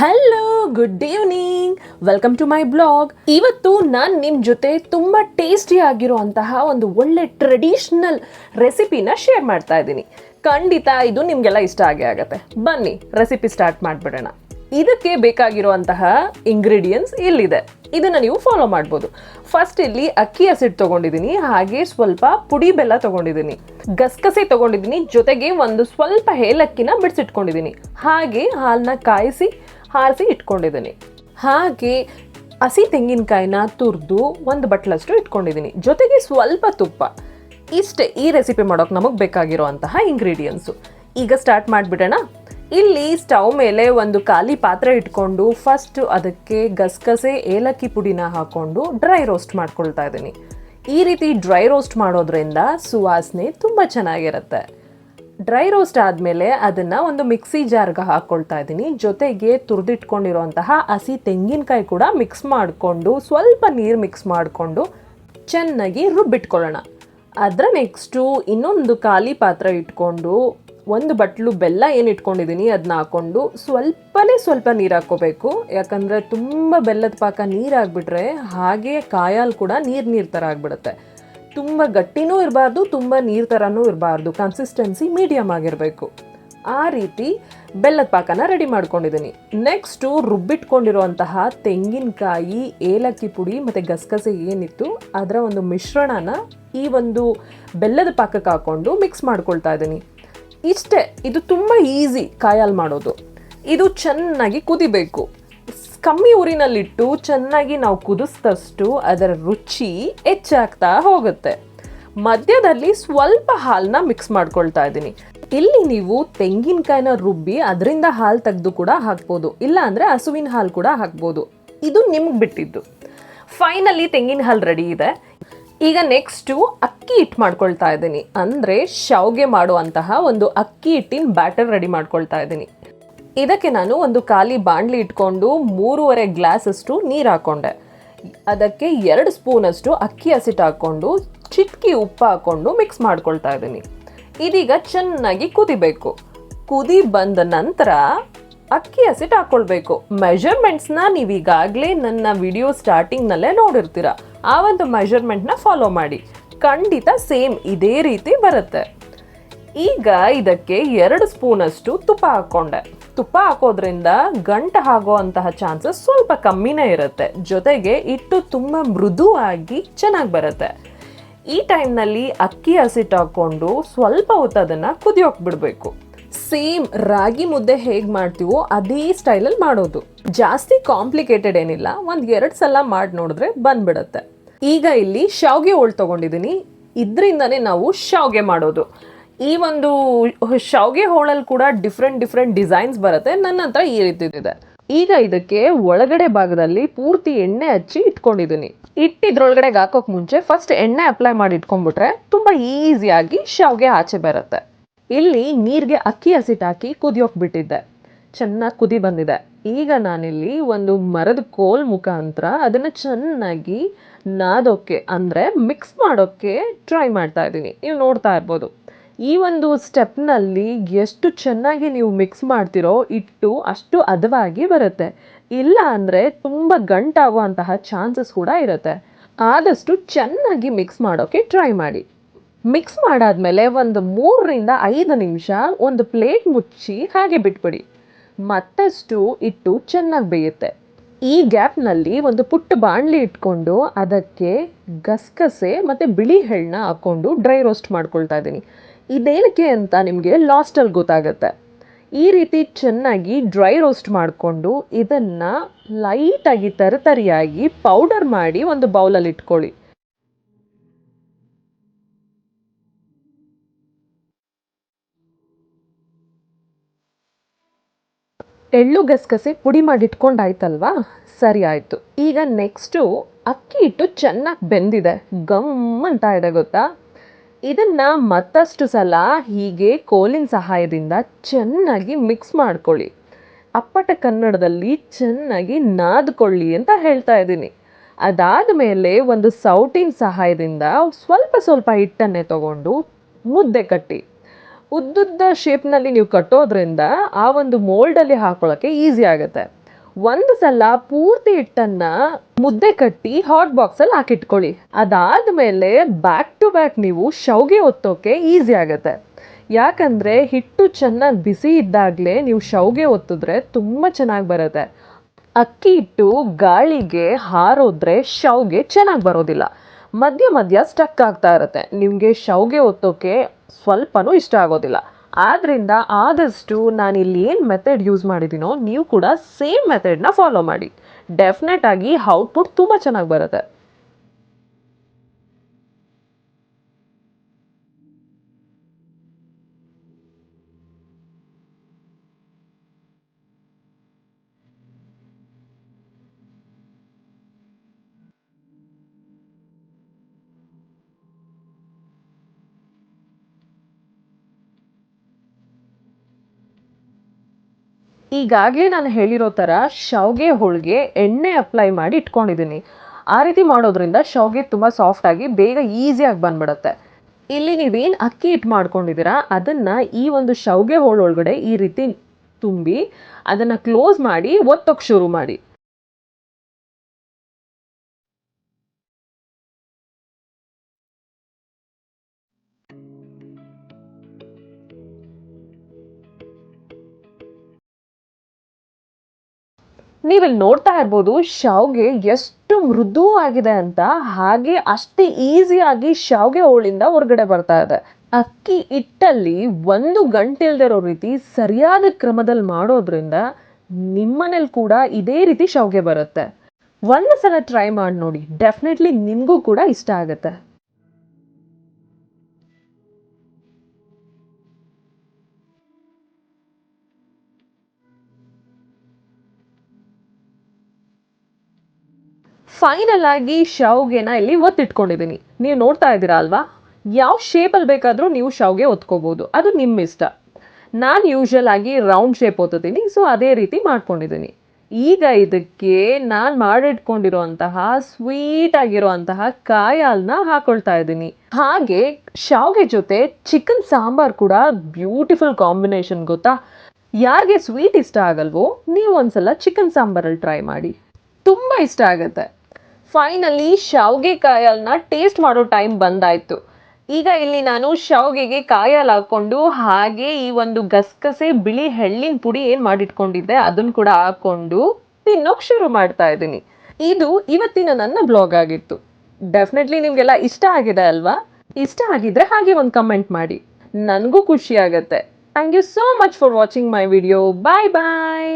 Hello good evening welcome to my blog ಇವತ್ತು ನಾನು ನಿಮ್ಮ ಜೊತೆ ತುಂಬ ಟೇಸ್ಟಿ ಆಗಿರುವಂತಹ ಒಂದು ಒಳ್ಳೆ ಟ್ರೆಡಿಷ್ನಲ್ ರೆಸಿಪಿನ ಶೇರ್ ಮಾಡ್ತಾ ಇದ್ದೀನಿ. ಖಂಡಿತ ಇದು ನಿಮಗೆಲ್ಲ ಇಷ್ಟ ಆಗೇ ಆಗುತ್ತೆ. ಬನ್ನಿ ರೆಸಿಪಿ ಸ್ಟಾರ್ಟ್ ಮಾಡಿಬಿಡೋಣ. ಇದಕ್ಕೆ ಬೇಕಾಗಿರುವಂತಹ ಇಂಗ್ರೀಡಿಯೆಂಟ್ಸ್ ಇಲ್ಲಿದೆ. ಇದನ್ನ ನೀವು ಫಾಲೋ ಮಾಡ್ಬೋದು. ಫಸ್ಟ್ ಇಲ್ಲಿ ಅಕ್ಕಿ ಹಸಿಟ್ಟು ತೊಗೊಂಡಿದ್ದೀನಿ, ಹಾಗೆ ಸ್ವಲ್ಪ ಪುಡಿ ಬೆಲ್ಲ ತೊಗೊಂಡಿದ್ದೀನಿ. ಗಸಗಸೆ ತಗೊಂಡಿದ್ದೀನಿ, ಜೊತೆಗೆ ಒಂದು ಸ್ವಲ್ಪ ಏಲಕ್ಕಿನ ಬಿಡಿಸಿಟ್ಕೊಂಡಿದ್ದೀನಿ. ಹಾಗೆ ಹಾಲನ್ನ ಕಾಯಿಸಿ ಹಾರಿಸಿ ಇಟ್ಕೊಂಡಿದ್ದೀನಿ. ಹಾಗೆ ಹಸಿ ತೆಂಗಿನಕಾಯಿನ ತುರಿದು ಒಂದು ಬಟ್ಲಷ್ಟು ಇಟ್ಕೊಂಡಿದ್ದೀನಿ. ಜೊತೆಗೆ ಸ್ವಲ್ಪ ತುಪ್ಪ. ಇಷ್ಟೇ ಈ ರೆಸಿಪಿ ಮಾಡೋಕೆ ನಮಗೆ ಬೇಕಾಗಿರುವಂತಹ ಇಂಗ್ರೀಡಿಯೆಂಟ್ಸು ಈಗ ಸ್ಟಾರ್ಟ್ ಮಾಡಿಬಿಡೋಣ. ಇಲ್ಲಿ ಸ್ಟವ್ ಮೇಲೆ ಒಂದು ಖಾಲಿ ಪಾತ್ರೆ ಇಟ್ಕೊಂಡು ಫಸ್ಟ್ ಅದಕ್ಕೆ ಗಸಗಸೆ, ಏಲಕ್ಕಿ ಪುಡಿನ ಹಾಕ್ಕೊಂಡು ಡ್ರೈ ರೋಸ್ಟ್ ಮಾಡ್ಕೊಳ್ತಾ ಇದ್ದೀನಿ. ಈ ರೀತಿ ಡ್ರೈ ರೋಸ್ಟ್ ಮಾಡೋದ್ರಿಂದ ಸುವಾಸನೆ ತುಂಬ ಚೆನ್ನಾಗಿರುತ್ತೆ. ಡ್ರೈ ರೋಸ್ಟ್ ಆದಮೇಲೆ ಅದನ್ನು ಒಂದು ಮಿಕ್ಸಿ ಜಾರ್ಗೆ ಹಾಕ್ಕೊಳ್ತಾ ಇದ್ದೀನಿ. ಜೊತೆಗೆ ತುರಿದಿಟ್ಕೊಂಡಿರುವಂತಹ ಹಸಿ ತೆಂಗಿನಕಾಯಿ ಕೂಡ ಮಿಕ್ಸ್ ಮಾಡಿಕೊಂಡು, ಸ್ವಲ್ಪ ನೀರು ಮಿಕ್ಸ್ ಮಾಡಿಕೊಂಡು ಚೆನ್ನಾಗಿ ರುಬ್ಬಿಟ್ಕೊಳ್ಳೋಣ. ಅದರ ನೆಕ್ಸ್ಟು ಇನ್ನೊಂದು ಖಾಲಿ ಪಾತ್ರೆ ಇಟ್ಕೊಂಡು ಒಂದು ಬಟ್ಲು ಬೆಲ್ಲ ಏನು ಇಟ್ಕೊಂಡಿದ್ದೀನಿ ಅದನ್ನ ಹಾಕ್ಕೊಂಡು ಸ್ವಲ್ಪನೇ ಸ್ವಲ್ಪ ನೀರು ಹಾಕ್ಕೋಬೇಕು. ಯಾಕಂದರೆ ತುಂಬ ಬೆಲ್ಲದ ಪಾಕ ನೀರು ಹಾಗೆ ಕಾಯಲ್ಲಿ ಕೂಡ ನೀರು ನೀರು ಥರ ಆಗಿಬಿಡುತ್ತೆ. ತುಂಬ ಗಟ್ಟಿನೂ ಇರಬಾರ್ದು, ತುಂಬ ನೀರು ಥರನೂ ಇರಬಾರ್ದು. ಕನ್ಸಿಸ್ಟೆನ್ಸಿ ಮೀಡಿಯಮ್ ಆಗಿರಬೇಕು. ಆ ರೀತಿ ಬೆಲ್ಲದ ಪಾಕನ ರೆಡಿ ಮಾಡ್ಕೊಂಡಿದ್ದೀನಿ. ನೆಕ್ಸ್ಟು ರುಬ್ಬಿಟ್ಕೊಂಡಿರುವಂತಹ ತೆಂಗಿನಕಾಯಿ, ಏಲಕ್ಕಿ ಪುಡಿ ಮತ್ತು ಗಸಗಸೆ ಏನಿತ್ತು, ಅದರ ಒಂದು ಮಿಶ್ರಣನ ಈ ಒಂದು ಬೆಲ್ಲದ ಪಾಕಕ್ಕೆ ಹಾಕ್ಕೊಂಡು ಮಿಕ್ಸ್ ಮಾಡ್ಕೊಳ್ತಾ ಇದ್ದೀನಿ. ಇಷ್ಟೇ, ಇದು ತುಂಬ ಈಸಿ ಕಾಯಲ್ಲಿ ಮಾಡೋದು. ಇದು ಚೆನ್ನಾಗಿ ಕುದಿಬೇಕು. ಕಮ್ಮಿ ಊರಿನಲ್ಲಿಟ್ಟು ಚೆನ್ನಾಗಿ ನಾವು ಕುದಿಸಿದಷ್ಟು ಅದರ ರುಚಿ ಹೆಚ್ಚಾಗ್ತಾ ಹೋಗುತ್ತೆ. ಮಧ್ಯದಲ್ಲಿ ಸ್ವಲ್ಪ ಹಾಲನ್ನ ಮಿಕ್ಸ್ ಮಾಡ್ಕೊಳ್ತಾ ಇದ್ದೀನಿ. ಇಲ್ಲಿ ನೀವು ತೆಂಗಿನಕಾಯಿನ ರುಬ್ಬಿ ಅದರಿಂದ ಹಾಲು ತೆಗೆದು ಕೂಡ ಹಾಕ್ಬೋದು. ಇಲ್ಲ ಅಂದರೆ ಹಸುವಿನ ಹಾಲು ಕೂಡ ಹಾಕ್ಬೋದು. ಇದು ನಿಮ್ಗೆ ಬಿಟ್ಟಿದ್ದು. ಫೈನಲಿ ತೆಂಗಿನ ಹಾಲು ರೆಡಿ ಇದೆ. ಈಗ ನೆಕ್ಸ್ಟು ಅಕ್ಕಿ ಹಿಟ್ಟು ಮಾಡ್ಕೊಳ್ತಾ ಇದ್ದೀನಿ. ಅಂದರೆ ಶಾವ್ಗೆ ಮಾಡುವಂತಹ ಒಂದು ಅಕ್ಕಿ ಹಿಟ್ಟಿನ ಬ್ಯಾಟರ್ ರೆಡಿ ಮಾಡ್ಕೊಳ್ತಾ ಇದ್ದೀನಿ. ಇದಕ್ಕೆ ನಾನು ಒಂದು ಖಾಲಿ ಬಾಣಲಿ ಇಟ್ಕೊಂಡು ಮೂರುವರೆ ಗ್ಲಾಸಷ್ಟು ನೀರು ಹಾಕ್ಕೊಂಡೆ ಅದಕ್ಕೆ ಎರಡು ಸ್ಪೂನಷ್ಟು ಅಕ್ಕಿ ಹಸಿಟ್ಟು ಹಾಕ್ಕೊಂಡು ಚಿಟ್ಕಿ ಉಪ್ಪು ಹಾಕ್ಕೊಂಡು ಮಿಕ್ಸ್ ಮಾಡ್ಕೊಳ್ತಾ ಇದ್ದೀನಿ. ಇದೀಗ ಚೆನ್ನಾಗಿ ಕುದಿಬೇಕು. ಕುದಿ ಬಂದ ನಂತರ ಅಕ್ಕಿ ಹಸಿಟ್ಟು ಹಾಕ್ಕೊಳ್ಬೇಕು ಮೆಷರ್ಮೆಂಟ್ಸ್ನ ನೀವೀಗಾಗಲೇ ನನ್ನ ವಿಡಿಯೋ ಸ್ಟಾರ್ಟಿಂಗ್ನಲ್ಲೇ ನೋಡಿರ್ತೀರ. ಆ ಒಂದು ಮೆಷರ್ಮೆಂಟ್ನ ಫಾಲೋ ಮಾಡಿ. ಖಂಡಿತ ಸೇಮ್ ಇದೇ ರೀತಿ ಬರುತ್ತೆ. ಈಗ ಇದಕ್ಕೆ ಎರಡು ಸ್ಪೂನಷ್ಟು ತುಪ್ಪ ಹಾಕ್ಕೊಂಡೆ ತುಪ್ಪ ಹಾಕೋದ್ರಿಂದ ಗಂಟು ಆಗುವಂತಹ ಚಾನ್ಸಸ್ ಸ್ವಲ್ಪ ಕಮ್ಮಿನೇ ಇರುತ್ತೆ. ಜೊತೆಗೆ ಹಿಟ್ಟು ತುಂಬ ಮೃದುವಾಗಿ ಚೆನ್ನಾಗಿ ಬರುತ್ತೆ. ಈ ಟೈಮ್ನಲ್ಲಿ ಅಕ್ಕಿ ಹಸಿಟ್ಟು ಹಾಕ್ಕೊಂಡು ಸ್ವಲ್ಪ ಹೊತ್ತು ಅದನ್ನು ಕುದಿಯೋಕೆ ಬಿಡಬೇಕು. ಸೇಮ್ ರಾಗಿ ಮುದ್ದೆ ಹೇಗೆ ಮಾಡ್ತೀವೋ ಅದೇ ಸ್ಟೈಲಲ್ಲಿ ಮಾಡೋದು. ಜಾಸ್ತಿ ಕಾಂಪ್ಲಿಕೇಟೆಡ್ ಏನಿಲ್ಲ, ಒಂದು ಎರಡು ಸಲ ಮಾಡಿ ನೋಡಿದ್ರೆ ಬಂದ್ಬಿಡುತ್ತೆ. ಈಗ ಇಲ್ಲಿ ಶಾವ್ಗೆ ಹೋಳು ತೊಗೊಂಡಿದ್ದೀನಿ ಇದರಿಂದನೇ ನಾವು ಶಾವ್ಗೆ ಮಾಡೋದು. ಈ ಒಂದು ಶಾವ್ಗೆ ಹೋಳಲ್ಲಿ ಕೂಡ ಡಿಫ್ರೆಂಟ್ ಡಿಫ್ರೆಂಟ್ ಡಿಸೈನ್ಸ್ ಬರುತ್ತೆ. ನನ್ನ ಹತ್ರ ಈ ಇದೆ. ಈಗ ಇದಕ್ಕೆ ಒಳಗಡೆ ಭಾಗದಲ್ಲಿ ಪೂರ್ತಿ ಎಣ್ಣೆ ಹಚ್ಚಿ ಇಟ್ಕೊಂಡಿದ್ದೀನಿ ಇಟ್ಟಿದ್ರೊಳಗಡೆಗೆ ಹಾಕೋಕೆ ಮುಂಚೆ ಫಸ್ಟ್ ಎಣ್ಣೆ ಅಪ್ಲೈ ಮಾಡಿ ಇಟ್ಕೊಂಡ್ಬಿಟ್ರೆ ತುಂಬ ಈಸಿಯಾಗಿ ಶಾವ್ಗೆ ಆಚೆ ಬರುತ್ತೆ. ಇಲ್ಲಿ ನೀರಿಗೆ ಅಕ್ಕಿ ಹಸಿಟ್ಟು ಹಾಕಿ ಕುದಿಯೋಕೆ ಬಿಟ್ಟಿದ್ದೆ. ಚೆನ್ನಾಗಿ ಕುದಿ ಬಂದಿದೆ. ಈಗ ನಾನಿಲ್ಲಿ ಒಂದು ಮರದ ಕೋಲ್ ಮುಖಾಂತರ ಅದನ್ನು ಚೆನ್ನಾಗಿ ನಾದೋಕ್ಕೆ ಅಂದರೆ ಮಿಕ್ಸ್ ಮಾಡೋಕ್ಕೆ ಟ್ರೈ ಮಾಡ್ತಾ ಇದ್ದೀನಿ ನೀವು ನೋಡ್ತಾ ಇರ್ಬೋದು. ಈ ಒಂದು ಸ್ಟೆಪ್ನಲ್ಲಿ ಎಷ್ಟು ಚೆನ್ನಾಗಿ ನೀವು ಮಿಕ್ಸ್ ಮಾಡ್ತಿರೋ ಇಟ್ಟು ಅಷ್ಟು ಹದವಾಗಿ ಬರುತ್ತೆ. ಇಲ್ಲ ಅಂದರೆ ತುಂಬ ಗಂಟಾಗುವಂತಹ ಚಾನ್ಸಸ್ ಕೂಡ ಇರುತ್ತೆ. ಆದಷ್ಟು ಚೆನ್ನಾಗಿ ಮಿಕ್ಸ್ ಮಾಡೋಕ್ಕೆ ಟ್ರೈ ಮಾಡಿ. ಮಿಕ್ಸ್ ಮಾಡಾದಮೇಲೆ ಒಂದು ಮೂರರಿಂದ ಐದು ನಿಮಿಷ ಒಂದು ಪ್ಲೇಟ್ ಮುಚ್ಚಿ ಹಾಗೆ ಬಿಟ್ಬಿಡಿ. ಮತ್ತಷ್ಟು ಇಟ್ಟು ಚೆನ್ನಾಗಿ ಬೇಯುತ್ತೆ. ಈ ಗ್ಯಾಪ್ನಲ್ಲಿ ಒಂದು ಪುಟ್ಟ ಬಾಣಲಿ ಇಟ್ಕೊಂಡು ಅದಕ್ಕೆ ಗಸಗಸೆ ಮತ್ತು ಬಿಳಿ ಎಳ್ಳನ್ನ ಹಾಕ್ಕೊಂಡು ಡ್ರೈ ರೋಸ್ಟ್ ಮಾಡ್ಕೊಳ್ತಾ ಇದ್ದೀನಿ. ಇದೇನಕ್ಕೆ ಅಂತ ನಿಮಗೆ ಲಾಸ್ಟಲ್ಲಿ ಗೊತ್ತಾಗುತ್ತೆ. ಈ ರೀತಿ ಚೆನ್ನಾಗಿ ಡ್ರೈ ರೋಸ್ಟ್ ಮಾಡಿಕೊಂಡು ಇದನ್ನು ಲೈಟಾಗಿ ತರತರಿಯಾಗಿ ಪೌಡರ್ ಮಾಡಿ ಒಂದು ಬೌಲಲ್ಲಿ ಇಟ್ಕೊಳ್ಳಿ. ಎಳ್ಳು ಗಸಗಸೆ ಪುಡಿ ಮಾಡಿ ಇಟ್ಕೊಂಡಾಯ್ತಲ್ವಾ? ಸರಿ ಆಯಿತು. ಈಗ ನೆಕ್ಸ್ಟು ಅಕ್ಕಿ ಹಿಟ್ಟು ಚೆನ್ನಾಗಿ ಬೆಂದಿದೆ. ಗಮ್ ಅಂತ ಇದೆ ಗೊತ್ತಾ? ಇದನ್ನು ಮತ್ತಷ್ಟು ಸಲ ಹೀಗೆ ಕೋಲಿನ ಸಹಾಯದಿಂದ ಚೆನ್ನಾಗಿ ಮಿಕ್ಸ್ ಮಾಡ್ಕೊಳ್ಳಿ. ಅಪ್ಪಟ ಕನ್ನಡದಲ್ಲಿ ಚೆನ್ನಾಗಿ ನಾದ್ಕೊಳ್ಳಿ ಅಂತ ಹೇಳ್ತಾ ಇದ್ದೀನಿ. ಅದಾದ ಮೇಲೆ ಒಂದು ಸೌಟಿನ ಸಹಾಯದಿಂದ ಸ್ವಲ್ಪ ಸ್ವಲ್ಪ ಹಿಟ್ಟನ್ನೇ ತಗೊಂಡು ಮುದ್ದೆ ಕಟ್ಟಿ. ಉದ್ದುದ್ದ ಶೇಪ್ನಲ್ಲಿ ನೀವು ಕಟ್ಟೋದ್ರಿಂದ ಆ ಒಂದು ಮೋಲ್ಡಲ್ಲಿ ಹಾಕೊಳ್ಳೋಕ್ಕೆ ಈಸಿ ಆಗುತ್ತೆ. ಒಂದು ಸಲ ಪೂರ್ತಿ ಹಿಟ್ಟನ್ನ ಮುದ್ದೆ ಕಟ್ಟಿ ಹಾಟ್ ಬಾಕ್ಸಲ್ಲಿ ಹಾಕಿಟ್ಕೊಳ್ಳಿ. ಅದಾದ್ಮೇಲೆ ಬ್ಯಾಕ್ ಟು ಬ್ಯಾಕ್ ನೀವು ಶೌಗೆ ಒತ್ತೋಕೆ ಈಸಿ ಆಗುತ್ತೆ. ಯಾಕಂದರೆ ಹಿಟ್ಟು ಚೆನ್ನಾಗಿ ಬಿಸಿ ಇದ್ದಾಗಲೇ ನೀವು ಶೌಗೆ ಒತ್ತಿದ್ರೆ ತುಂಬ ಚೆನ್ನಾಗಿ ಬರುತ್ತೆ. ಅಕ್ಕಿ ಹಿಟ್ಟು ಗಾಳಿಗೆ ಹಾರೋದ್ರೆ ಶೌಗೆ ಚೆನ್ನಾಗಿ ಬರೋದಿಲ್ಲ. ಮಧ್ಯ ಮಧ್ಯ ಸ್ಟಕ್ ಆಗ್ತಾ ಇರುತ್ತೆ. ನಿಮಗೆ ಶೌಗೆ ಒತ್ತೋಕೆ ಸ್ವಲ್ಪನೂ ಇಷ್ಟ ಆಗೋದಿಲ್ಲ. ಆದ್ದರಿಂದ ಆದಷ್ಟು ನಾನು ಇಲ್ಲಿ ಏನು ಮೆಥಡ್ ಯೂಸ್ ಮಾಡಿದ್ದೀನೋ ನೀವು ಕೂಡ ಸೇಮ್ ಮೆಥಡ್ನ ಫಾಲೋ ಮಾಡಿ. ಡೆಫಿನೆಟ್ ಆಗಿ ಔಟ್ಪುಟ್ ತುಂಬ ಚೆನ್ನಾಗಿ ಬರುತ್ತೆ. ಈಗಾಗಲೇ ನಾನು ಹೇಳಿರೋ ಥರ ಶಾವಿಗೆ ಹೋಳಿಗೆ ಎಣ್ಣೆ ಅಪ್ಲೈ ಮಾಡಿ ಇಟ್ಕೊಂಡಿದ್ದೀನಿ. ಆ ರೀತಿ ಮಾಡೋದ್ರಿಂದ ಶಾವಿಗೆ ತುಂಬ ಸಾಫ್ಟಾಗಿ ಬೇಗ ಈಸಿಯಾಗಿ ಬಂದ್ಬಿಡುತ್ತೆ. ಇಲ್ಲಿ ನೀವೇನು ಅಕ್ಕಿ ಹಿಟ್ಟು ಮಾಡ್ಕೊಂಡಿದ್ದೀರಾ? ಅದನ್ನು ಈ ಒಂದು ಶಾವಿಗೆ ಹೋಳು ಒಳಗಡೆ ಈ ರೀತಿ ತುಂಬಿ ಅದನ್ನು ಕ್ಲೋಸ್ ಮಾಡಿ ಒತ್ತೋಕೆ ಶುರು ಮಾಡಿ. ನೀವಿಲ್ಲಿ ನೋಡ್ತಾ ಇರ್ಬೋದು, ಶಾವ್ಗೆ ಎಷ್ಟು ಮೃದು ಆಗಿದೆ ಅಂತ, ಹಾಗೆ ಅಷ್ಟೇ ಈಸಿಯಾಗಿ ಶಾವ್ಗೆ ಹೋಳಿಂದ ಹೊರಗಡೆ ಬರ್ತಾ ಇದೆ. ಅಕ್ಕಿ ಹಿಟ್ಟಲ್ಲಿ ಒಂದು ಗಂಟೆ ಇಲ್ದಿರೋ ರೀತಿ ಸರಿಯಾದ ಕ್ರಮದಲ್ಲಿ ಮಾಡೋದ್ರಿಂದ ನಿಮ್ಮನೇಲಿ ಕೂಡ ಇದೇ ರೀತಿ ಶಾವ್ಗೆ ಬರುತ್ತೆ. ಒಂದು ಸಲ ಟ್ರೈ ಮಾಡಿ ನೋಡಿ ಡೆಫಿನೆಟ್ಲಿ ನಿಮಗೂ ಕೂಡ ಇಷ್ಟ ಆಗುತ್ತೆ. ಫೈನಲ್ ಆಗಿ ಶಾವ್ಗೆನ ಇಲ್ಲಿ ಒತ್ತಿಟ್ಕೊಂಡಿದ್ದೀನಿ. ನೀವು ನೋಡ್ತಾ ಇದ್ದೀರಾ ಅಲ್ವಾ? ಯಾವ ಶೇಪಲ್ಲಿ ಬೇಕಾದರೂ ನೀವು ಶಾವ್ಗೆ ಒತ್ಕೋಬೋದು. ಅದು ನಿಮ್ಮ ಇಷ್ಟ. ನಾನು ಯೂಶಲ್ ಆಗಿ ರೌಂಡ್ ಶೇಪ್ ಒತ್ತಿದ್ದೀನಿ ಸೊ ಅದೇ ರೀತಿ ಮಾಡ್ಕೊಂಡಿದ್ದೀನಿ. ಈಗ ಇದಕ್ಕೆ ನಾನು ಮಾಡಿಟ್ಕೊಂಡಿರುವಂತಹ ಸ್ವೀಟ್ ಆಗಿರುವಂತಹ ಕಾಯಿ ಹಾಲನ್ನ ಹಾಕೊಳ್ತಾ ಇದ್ದೀನಿ. ಹಾಗೆ ಶಾವ್ಗೆ ಜೊತೆ ಚಿಕನ್ ಸಾಂಬಾರ್ ಕೂಡ ಬ್ಯೂಟಿಫುಲ್ ಕಾಂಬಿನೇಷನ್ ಗೊತ್ತಾ? ಯಾರಿಗೆ ಸ್ವೀಟ್ ಇಷ್ಟ ಆಗಲ್ವೋ, ನೀವು ಒಂದ್ಸಲ ಚಿಕನ್ ಸಾಂಬಾರಲ್ಲಿ ಟ್ರೈ ಮಾಡಿ. ತುಂಬ ಇಷ್ಟ ಆಗುತ್ತೆ. ಫೈನಲಿ ಶಾವಿಗೆ ಕಾಯಲ್ನ ಟೇಸ್ಟ್ ಮಾಡೋ ಟೈಮ್ ಬಂದಾಯ್ತು. ಈಗ ಇಲ್ಲಿ ನಾನು ಶಾವಿಗೆಗೆ ಕಾಯಲ್ಲಿ ಹಾಕ್ಕೊಂಡು ಹಾಗೆ ಈ ಒಂದು ಗಸಗಸೆ ಬಿಳಿ ಹೆಳ್ಳಿನ ಪುಡಿ ಏನು ಮಾಡಿಟ್ಕೊಂಡಿದ್ದೆ ಅದನ್ನು ಕೂಡ ಹಾಕ್ಕೊಂಡು ತಿನ್ನೋಕೆ ಶುರು ಮಾಡ್ತಾ ಇದ್ದೀನಿ. ಇದು ಇವತ್ತಿನ ನನ್ನ ಬ್ಲಾಗ್ ಆಗಿತ್ತು. ಡೆಫಿನೆಟ್ಲಿ ನಿಮಗೆಲ್ಲ ಇಷ್ಟ ಆಗಿದೆ ಅಲ್ವಾ? ಇಷ್ಟ ಆಗಿದ್ರೆ ಹಾಗೆ ಒಂದು ಕಮೆಂಟ್ ಮಾಡಿ. ನನಗೂ ಖುಷಿ ಆಗುತ್ತೆ. Thank you so much for watching my video bye bye